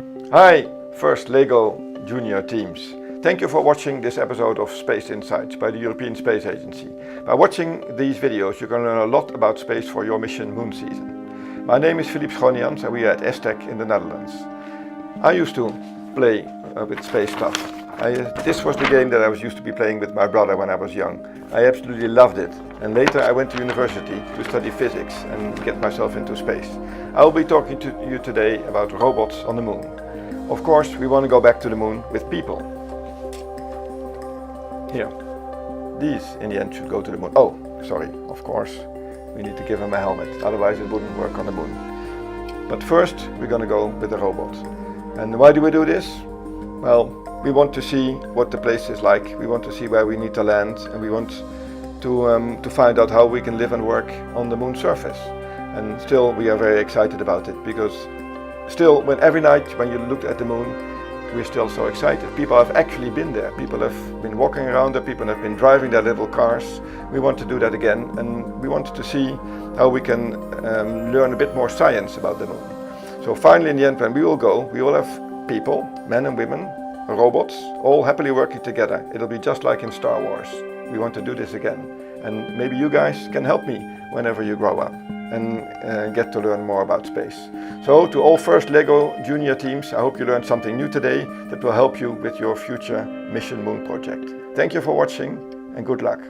Hi, first LEGO Junior teams. Thank you for watching this episode of Space Insights by the European Space Agency. By watching these videos, you can learn a lot about space for your mission Moon Season. My name is Philippe Schonians and we are at ESTEC in the Netherlands. I used to play uh, with space stuff. I, uh, this was the game that I was used to be playing with my brother when I was young. I absolutely loved it. And later I went to university to study physics and get myself into space. I will be talking to you today about robots on the moon. Of course, we want to go back to the moon with people. Here. These, in the end, should go to the moon. Oh, sorry, of course. We need to give him a helmet, otherwise it wouldn't work on the moon. But first, we're gonna go with the robot. And why do we do this? Well, we want to see what the place is like. We want to see where we need to land, and we want to um, to find out how we can live and work on the moon surface. And still, we are very excited about it because still, when every night when you look at the moon, we're still so excited. People have actually been there. People have been walking around there. People have been driving their little cars. We want to do that again, and we want to see how we can um, learn a bit more science about the moon. So finally, in the end, when we will go, we will have people, men and women, robots, all happily working together. It'll be just like in Star Wars. We want to do this again, and maybe you guys can help me whenever you grow up and uh, get to learn more about space. So, to all first LEGO junior teams, I hope you learned something new today that will help you with your future Mission Moon project. Thank you for watching and good luck.